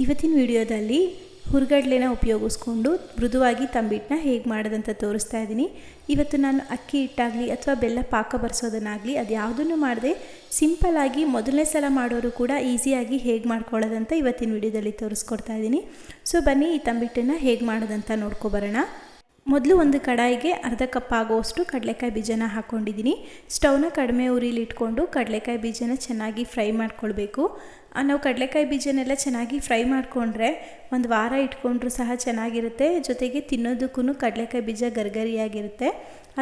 ಇವತ್ತಿನ ವಿಡಿಯೋದಲ್ಲಿ ಹುರ್ಗಡ್ಲೆನ ಉಪಯೋಗಿಸ್ಕೊಂಡು ಮೃದುವಾಗಿ ತಂಬಿಟ್ಟನ್ನ ಹೇಗೆ ಮಾಡೋದಂತ ತೋರಿಸ್ತಾ ಇದ್ದೀನಿ. ಇವತ್ತು ನಾನು ಅಕ್ಕಿ ಹಿಟ್ಟಾಗಲಿ ಅಥವಾ ಬೆಲ್ಲ ಪಾಕ ಬರೆಸೋದನ್ನಾಗಲಿ ಅದು ಯಾವುದನ್ನು ಮಾಡದೆ ಸಿಂಪಲ್ಲಾಗಿ ಮೊದಲನೇ ಸಲ ಮಾಡೋರು ಕೂಡ ಈಸಿಯಾಗಿ ಹೇಗೆ ಮಾಡ್ಕೊಳ್ಳೋದಂತ ಇವತ್ತಿನ ವಿಡಿಯೋದಲ್ಲಿ ತೋರಿಸ್ಕೊಡ್ತಾ ಇದ್ದೀನಿ. ಸೊ ಬನ್ನಿ ಈ ತಂಬಿಟ್ಟನ್ನು ಹೇಗೆ ಮಾಡೋದಂತ ನೋಡ್ಕೊಬರೋಣ ಮೊದಲು ಒಂದು ಕಡಾಯಿಗೆ ಅರ್ಧ ಕಪ್ ಆಗುವಷ್ಟು ಕಡಲೆಕಾಯಿ ಬೀಜನ ಹಾಕ್ಕೊಂಡಿದ್ದೀನಿ. ಸ್ಟೌವ್ನ ಕಡಿಮೆ ಉರಿಲಿ ಇಟ್ಕೊಂಡು ಕಡಲೆಕಾಯಿ ಬೀಜನ ಚೆನ್ನಾಗಿ ಫ್ರೈ ಮಾಡ್ಕೊಳ್ಬೇಕು. ನಾವು ಕಡಲೆಕಾಯಿ ಬೀಜನೆಲ್ಲ ಚೆನ್ನಾಗಿ ಫ್ರೈ ಮಾಡಿಕೊಂಡ್ರೆ ಒಂದು ವಾರ ಇಟ್ಕೊಂಡ್ರೂ ಸಹ ಚೆನ್ನಾಗಿರುತ್ತೆ. ಜೊತೆಗೆ ತಿನ್ನೋದಕ್ಕೂ ಕಡಲೆಕಾಯಿ ಬೀಜ ಗರ್ಗರಿಯಾಗಿರುತ್ತೆ.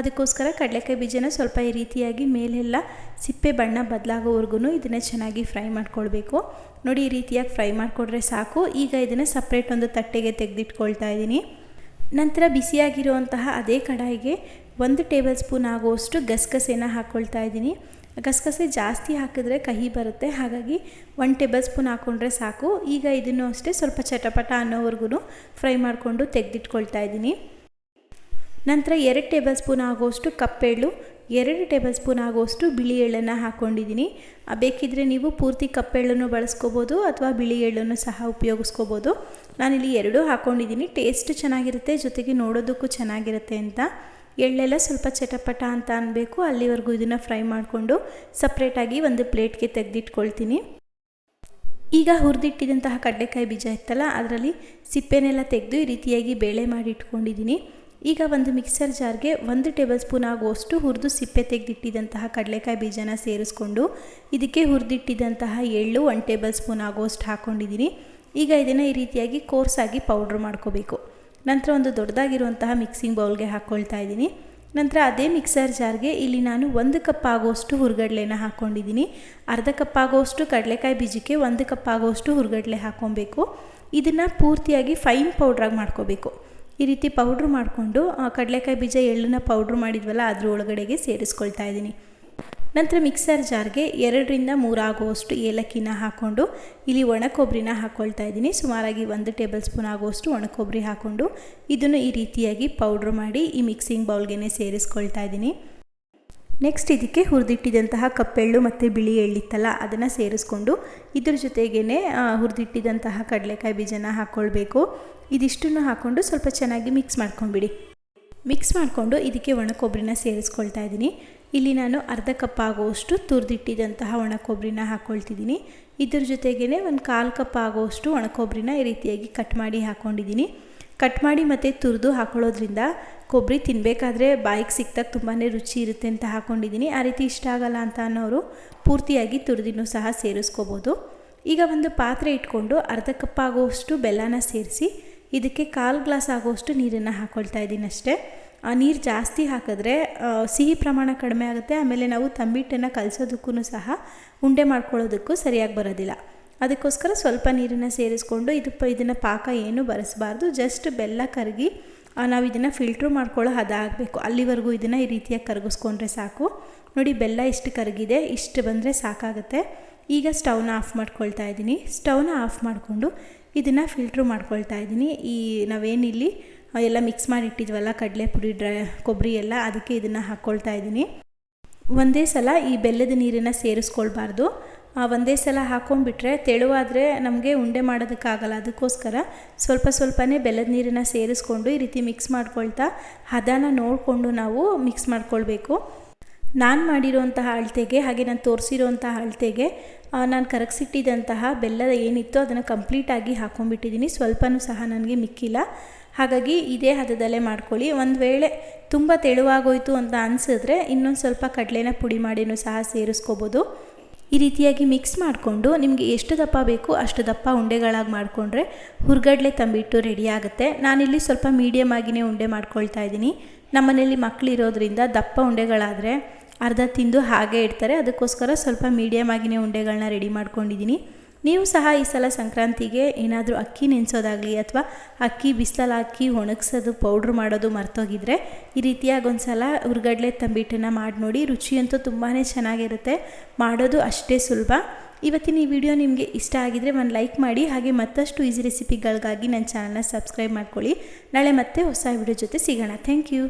ಅದಕ್ಕೋಸ್ಕರ ಕಡಲೆಕಾಯಿ ಬೀಜನ ಸ್ವಲ್ಪ ಈ ರೀತಿಯಾಗಿ ಮೇಲೆಲ್ಲ ಸಿಪ್ಪೆ ಬಣ್ಣ ಬದಲಾಗೋವರೆಗೂ ಇದನ್ನು ಚೆನ್ನಾಗಿ ಫ್ರೈ ಮಾಡ್ಕೊಳ್ಬೇಕು. ನೋಡಿ ಈ ರೀತಿಯಾಗಿ ಫ್ರೈ ಮಾಡಿಕೊಂಡ್ರೆ ಸಾಕು. ಈಗ ಇದನ್ನು ಸಪ್ರೇಟ್ ಒಂದು ತಟ್ಟೆಗೆ ತೆಗೆದಿಟ್ಕೊಳ್ತಾ ಇದ್ದೀನಿ. ನಂತರ ಬಿಸಿಯಾಗಿರುವಂತಹ ಅದೇ ಕಡಾಯಿಗೆ ಒಂದು ಟೇಬಲ್ ಸ್ಪೂನ್ ಆಗುವಷ್ಟು ಗಸಗಸೆನ ಹಾಕ್ಕೊಳ್ತಾ ಇದ್ದೀನಿ. ಗಸಗಸೆ ಜಾಸ್ತಿ ಹಾಕಿದ್ರೆ ಕಹಿ ಬರುತ್ತೆ. ಹಾಗಾಗಿ ಒನ್ ಟೇಬಲ್ ಸ್ಪೂನ್ ಹಾಕ್ಕೊಂಡ್ರೆ ಸಾಕು. ಈಗ ಇದನ್ನು ಅಷ್ಟೇ ಸ್ವಲ್ಪ ಚಟಪಟ ಅನ್ನೋವರೆಗೂ ಫ್ರೈ ಮಾಡಿಕೊಂಡು ತೆಗೆದಿಟ್ಕೊಳ್ತಾ ಇದ್ದೀನಿ. ನಂತರ ಎರಡು ಟೇಬಲ್ ಸ್ಪೂನ್ ಆಗುವಷ್ಟು ಕಪ್ಪೆಳ್ಳು ಎರಡು ಟೇಬಲ್ ಸ್ಪೂನ್ ಆಗುವಷ್ಟು ಬಿಳಿ ಎಳ್ಳನ್ನು ಹಾಕ್ಕೊಂಡಿದ್ದೀನಿ. ಬೇಕಿದ್ದರೆ ನೀವು ಪೂರ್ತಿ ಕಪ್ಪೆಳ್ಳನ್ನು ಬಳಸ್ಕೋಬೋದು ಅಥವಾ ಬಿಳಿ ಎಳ್ಳನ್ನು ಸಹ ಉಪಯೋಗಿಸ್ಕೋಬೋದು. ನಾನಿಲ್ಲಿ ಎರಡೂ ಹಾಕ್ಕೊಂಡಿದ್ದೀನಿ. ಟೇಸ್ಟ್ ಚೆನ್ನಾಗಿರುತ್ತೆ, ಜೊತೆಗೆ ನೋಡೋದಕ್ಕೂ ಚೆನ್ನಾಗಿರುತ್ತೆ ಅಂತ. ಎಳ್ಳೆಲ್ಲ ಸ್ವಲ್ಪ ಚಟಪಟ ಅಂತ ಅನ್ನಬೇಕು ಅಲ್ಲಿವರೆಗೂ ಇದನ್ನು ಫ್ರೈ ಮಾಡಿಕೊಂಡು ಸಪ್ರೇಟಾಗಿ ಒಂದು ಪ್ಲೇಟ್ಗೆ ತೆಗೆದಿಟ್ಕೊಳ್ತೀನಿ. ಈಗ ಹುರಿದಿಟ್ಟಿದಂತಹ ಕಡಲೆಕಾಯಿ ಬೀಜ ಇತ್ತಲ್ಲ, ಅದರಲ್ಲಿ ಸಿಪ್ಪೆನೆಲ್ಲ ತೆಗೆದು ಈ ರೀತಿಯಾಗಿ ಬೇಳೆ ಮಾಡಿ ಇಟ್ಕೊಂಡಿದ್ದೀನಿ. ಈಗ ಒಂದು ಮಿಕ್ಸರ್ ಜಾರ್ಗೆ ಒಂದು ಟೇಬಲ್ ಸ್ಪೂನ್ ಆಗುವಷ್ಟು ಹುರಿದು ಸಿಪ್ಪೆ ತೆಗೆದಿಟ್ಟಿದಂತಹ ಕಡಲೆಕಾಯಿ ಬೀಜನ ಸೇರಿಸ್ಕೊಂಡು ಇದಕ್ಕೆ ಹುರಿದಿಟ್ಟಿದಂತಹ ಎಳ್ಳು ಒನ್ ಟೇಬಲ್ ಸ್ಪೂನ್ ಆಗುವಷ್ಟು ಹಾಕ್ಕೊಂಡಿದ್ದೀನಿ ಈಗ ಇದನ್ನು ಈ ರೀತಿಯಾಗಿ ಕೋರ್ಸಾಗಿ ಪೌಡ್ರ್ ಮಾಡ್ಕೋಬೇಕು. ನಂತರ ಒಂದು ದೊಡ್ಡದಾಗಿರುವಂತಹ ಮಿಕ್ಸಿಂಗ್ ಬೌಲ್ಗೆ ಹಾಕ್ಕೊಳ್ತಾ ಇದ್ದೀನಿ. ನಂತರ ಅದೇ ಮಿಕ್ಸರ್ ಜಾರ್ಗೆ ಇಲ್ಲಿ ನಾನು ಒಂದು ಕಪ್ ಆಗುವಷ್ಟು ಹುರ್ಗಡ್ಲೆನ ಹಾಕ್ಕೊಂಡಿದ್ದೀನಿ ಅರ್ಧ ಕಪ್ ಆಗುವಷ್ಟು ಕಡಲೆಕಾಯಿ ಬೀಜಕ್ಕೆ ಒಂದು ಕಪ್ ಆಗುವಷ್ಟು ಹುರ್ಗಡ್ಲೆ ಹಾಕ್ಕೊಬೇಕು ಇದನ್ನು ಪೂರ್ತಿಯಾಗಿ ಫೈನ್ ಪೌಡ್ರಾಗಿ ಮಾಡ್ಕೋಬೇಕು. ಈ ರೀತಿ ಪೌಡ್ರ್ ಮಾಡಿಕೊಂಡು ಕಡಲೆಕಾಯಿ ಬೀಜ ಎಳ್ಳನ್ನ ಪೌಡ್ರ್ ಮಾಡಿದ್ವಲ್ಲ, ಅದ್ರ ಒಳಗಡೆಗೆ ಸೇರಿಸ್ಕೊಳ್ತಾ ಇದ್ದೀನಿ. ನಂತರ ಮಿಕ್ಸರ್ ಜಾರ್ಗೆ ಎರಡರಿಂದ ಮೂರಾಗುವಷ್ಟು ಏಲಕ್ಕಿನ ಹಾಕ್ಕೊಂಡು ಇಲ್ಲಿ ಒಣ ಕೊಬ್ಬರಿನ ಹಾಕ್ಕೊಳ್ತಾ ಇದ್ದೀನಿ. ಸುಮಾರಾಗಿ ಒಂದು ಟೇಬಲ್ ಸ್ಪೂನ್ ಆಗುವಷ್ಟು ಒಣ ಕೊಬ್ಬರಿ ಹಾಕ್ಕೊಂಡು ಇದನ್ನು ಈ ರೀತಿಯಾಗಿ ಪೌಡ್ರ್ ಮಾಡಿ ಈ ಮಿಕ್ಸಿಂಗ್ ಬೌಲ್ಗೆ ಸೇರಿಸ್ಕೊಳ್ತಾ ಇದ್ದೀನಿ. ನೆಕ್ಸ್ಟ್ ಇದಕ್ಕೆ ಹುರಿದಿಟ್ಟಿದಂತಹ ಕಪ್ಪೆಳ್ಳು ಮತ್ತು ಬಿಳಿ ಎಳ್ಳಿತ್ತಲ್ಲ, ಅದನ್ನು ಸೇರಿಸ್ಕೊಂಡು ಇದ್ರ ಜೊತೆಗೇ ಹುರಿದಿಟ್ಟಿದಂತಹ ಕಡಲೆಕಾಯಿ ಬೀಜನ ಹಾಕ್ಕೊಳ್ಬೇಕು ಇದಿಷ್ಟನ್ನು ಹಾಕ್ಕೊಂಡು ಸ್ವಲ್ಪ ಚೆನ್ನಾಗಿ ಮಿಕ್ಸ್ ಮಾಡ್ಕೊಂಡ್ಬಿಡಿ. ಮಿಕ್ಸ್ ಮಾಡಿಕೊಂಡು ಇದಕ್ಕೆ ಒಣ ಕೊಬ್ಬರಿನ ಸೇರಿಸ್ಕೊಳ್ತಾ ಇದ್ದೀನಿ. ಇಲ್ಲಿ ನಾನು ಅರ್ಧ ಕಪ್ ಆಗುವಷ್ಟು ತುರಿದಿಟ್ಟಿದಂತಹ ಒಣ ಕೊಬ್ಬರಿನ ಹಾಕ್ಕೊಳ್ತಿದ್ದೀನಿ ಇದ್ರ ಜೊತೆಗೇ ಒಂದು ಕಾಲು ಕಪ್ ಆಗುವಷ್ಟು ಒಣ ಕೊಬ್ಬರಿನ ಈ ರೀತಿಯಾಗಿ ಕಟ್ ಮಾಡಿ ಹಾಕ್ಕೊಂಡಿದ್ದೀನಿ ಕಟ್ ಮಾಡಿ ಮತ್ತು ತುರಿದು ಹಾಕೊಳ್ಳೋದ್ರಿಂದ ಕೊಬ್ಬರಿ ತಿನ್ನಬೇಕಾದ್ರೆ ಬಾಯಿಗೆ ಸಿಕ್ತಾಗ ತುಂಬಾ ರುಚಿ ಇರುತ್ತೆ ಅಂತ ಹಾಕ್ಕೊಂಡಿದ್ದೀನಿ ಆ ರೀತಿ ಇಷ್ಟ ಆಗಲ್ಲ ಅಂತ ಅನ್ನೋರು ಪೂರ್ತಿಯಾಗಿ ತುರಿದಿನೂ ಸಹ ಸೇರಿಸ್ಕೋಬೋದು. ಈಗ ಒಂದು ಪಾತ್ರೆ ಇಟ್ಕೊಂಡು ಅರ್ಧ ಕಪ್ ಆಗುವಷ್ಟು ಬೆಲ್ಲನ ಸೇರಿಸಿ ಇದಕ್ಕೆ ಕಾಲು ಗ್ಲಾಸ್ ಆಗೋಷ್ಟು ನೀರನ್ನು ಹಾಕ್ಕೊಳ್ತಾ ಇದ್ದೀನಿ ಅಷ್ಟೇ. ಆ ನೀರು ಜಾಸ್ತಿ ಹಾಕಿದ್ರೆ ಸಿಹಿ ಪ್ರಮಾಣ ಕಡಿಮೆ ಆಗುತ್ತೆ. ಆಮೇಲೆ ನಾವು ತಂಬಿಟ್ಟನ್ನು ಕಲಿಸೋದಕ್ಕೂ ಸಹ ಉಂಡೆ ಮಾಡ್ಕೊಳ್ಳೋದಕ್ಕೂ ಸರಿಯಾಗಿ ಬರೋದಿಲ್ಲ. ಅದಕ್ಕೋಸ್ಕರ ಸ್ವಲ್ಪ ನೀರನ್ನು ಸೇರಿಸ್ಕೊಂಡು ಇದು ಇದನ್ನು ಪಾಕ ಏನು ಬರೆಸಬಾರ್ದು. ಜಸ್ಟ್ ಬೆಲ್ಲ ಕರಗಿ ನಾವು ಇದನ್ನು ಫಿಲ್ಟ್ರ್ ಮಾಡ್ಕೊಳ್ಳೋ ಹದ ಆಗಬೇಕು ಅಲ್ಲಿವರೆಗೂ ಇದನ್ನು ಈ ರೀತಿಯಾಗಿ ಕರಗಿಸ್ಕೊಂಡ್ರೆ ಸಾಕು. ನೋಡಿ, ಬೆಲ್ಲ ಇಷ್ಟು ಕರಗಿದೆ, ಇಷ್ಟು ಬಂದರೆ ಸಾಕಾಗುತ್ತೆ. ಈಗ ಸ್ಟವ್ನ ಆಫ್ ಮಾಡ್ಕೊಳ್ತಾ ಇದ್ದೀನಿ. ಸ್ಟವ್ನ ಆಫ್ ಮಾಡಿಕೊಂಡು ಇದನ್ನು ಫಿಲ್ಟ್ರ್ ಮಾಡ್ಕೊಳ್ತಾ ಇದ್ದೀನಿ. ಈ ನಾವೇನಿಲ್ಲಿ ಎಲ್ಲ ಮಿಕ್ಸ್ ಮಾಡಿ ಇಟ್ಟಿದ್ವಲ್ಲ ಕಡಲೆ ಪುಡಿ ಡ್ರೈ ಕೊಬ್ಬರಿ ಎಲ್ಲ, ಅದಕ್ಕೆ ಇದನ್ನು ಹಾಕ್ಕೊಳ್ತಾ ಇದ್ದೀನಿ. ಒಂದೇ ಸಲ ಈ ಬೆಲ್ಲದ ನೀರನ್ನು ಸೇರಿಸ್ಕೊಳ್ಬಾರ್ದು. ಒಂದೇ ಸಲ ಹಾಕೊಂಡ್ಬಿಟ್ರೆ ತೆಳುವಾದರೆ ನಮಗೆ ಉಂಡೆ ಮಾಡೋದಕ್ಕಾಗಲ್ಲ. ಅದಕ್ಕೋಸ್ಕರ ಸ್ವಲ್ಪ ಸ್ವಲ್ಪನೇ ಬೆಲ್ಲದ ನೀರನ್ನು ಸೇರಿಸ್ಕೊಂಡು ಈ ರೀತಿ ಮಿಕ್ಸ್ ಮಾಡ್ಕೊಳ್ತಾ, ಹದನ ನೋಡಿಕೊಂಡು ನಾವು ಮಿಕ್ಸ್ ಮಾಡ್ಕೊಳ್ಬೇಕು. ನಾನು ಮಾಡಿರೋಂತಹ ಅಳತೆಗೆ, ಹಾಗೆ ನಾನು ತೋರಿಸಿರೋಂತಹ ಅಳತೆಗೆ ನಾನು ಕರಗಿಸಿಟ್ಟಿದ್ದಂತಹ ಬೆಲ್ಲ ಏನಿತ್ತು ಅದನ್ನು ಕಂಪ್ಲೀಟಾಗಿ ಹಾಕ್ಕೊಂಡ್ಬಿಟ್ಟಿದ್ದೀನಿ ಸ್ವಲ್ಪನೂ ಸಹ ನನಗೆ ಮಿಕ್ಕಿಲ್ಲ. ಹಾಗಾಗಿ ಇದೇ ಹದದಲ್ಲೇ ಮಾಡ್ಕೊಳ್ಳಿ. ಒಂದು ವೇಳೆ ತುಂಬ ತೆಳುವಾಗೋಯ್ತು ಅಂತ ಅನಿಸಿದ್ರೆ ಇನ್ನೊಂದು ಸ್ವಲ್ಪ ಕಡಲೆನ ಪುಡಿ ಮಾಡಿನೂ ಸಹ ಸೇರಿಸ್ಕೋಬೋದು. ಈ ರೀತಿಯಾಗಿ ಮಿಕ್ಸ್ ಮಾಡಿಕೊಂಡು ನಿಮಗೆ ಎಷ್ಟು ದಪ್ಪ ಬೇಕು ಅಷ್ಟು ದಪ್ಪ ಉಂಡೆಗಳಾಗಿ ಮಾಡಿಕೊಂಡ್ರೆ ಹುರ್ಗಡ್ಲೆ ತಂಬಿಟ್ಟು ರೆಡಿ ಆಗುತ್ತೆ. ನಾನಿಲ್ಲಿ ಸ್ವಲ್ಪ ಮೀಡಿಯಮ್ ಆಗಿನೇ ಉಂಡೆ ಮಾಡ್ಕೊಳ್ತಾ ಇದ್ದೀನಿ. ನಮ್ಮನೇಲಿ ಮಕ್ಕಳಿರೋದ್ರಿಂದ ದಪ್ಪ ಉಂಡೆಗಳಾದರೆ ಅರ್ಧ ತಿಂದು ಹಾಗೆ ಇಡ್ತಾರೆ. ಅದಕ್ಕೋಸ್ಕರ ಸ್ವಲ್ಪ ಮೀಡಿಯಮ್ ಆಗಿನೇ ಉಂಡೆಗಳನ್ನ ರೆಡಿ ಮಾಡ್ಕೊಂಡಿದ್ದೀನಿ. ನೀವು ಸಹ ಈ ಸಲ ಸಂಕ್ರಾಂತಿಗೆ ಏನಾದರೂ ಅಕ್ಕಿ ನೆನೆಸೋದಾಗಲಿ ಅಥವಾ ಅಕ್ಕಿ ಬಿಸಿಲಲ್ಲಿ ಹಾಕಿ ಒಣಗಿಸೋದು ಪೌಡ್ರ್ ಮಾಡೋದು ಮರ್ತೋಗಿದ್ರೆ ಈ ರೀತಿಯಾಗಿ ಒಂದು ಸಲ ಹುರ್ಗಡ್ಲೆ ತಂಬಿಟ್ಟನ್ನು ಮಾಡಿ ನೋಡಿ. ರುಚಿಯಂತೂ ತುಂಬಾ ಚೆನ್ನಾಗಿರುತ್ತೆ. ಮಾಡೋದು ಅಷ್ಟೇ ಸುಲಭ. ಇವತ್ತಿನ ಈ ವಿಡಿಯೋ ನಿಮಗೆ ಇಷ್ಟ ಆಗಿದರೆ ಒಂದು ಲೈಕ್ ಮಾಡಿ. ಹಾಗೆ ಮತ್ತಷ್ಟು ಈಸಿ ರೆಸಿಪಿಗಳಿಗಾಗಿ ನನ್ನ ಚಾನಲ್ನ ಸಬ್ಸ್ಕ್ರೈಬ್ ಮಾಡ್ಕೊಳ್ಳಿ. ನಾಳೆ ಮತ್ತೆ ಹೊಸ ವಿಡಿಯೋ ಜೊತೆ ಸಿಗೋಣ. Thank you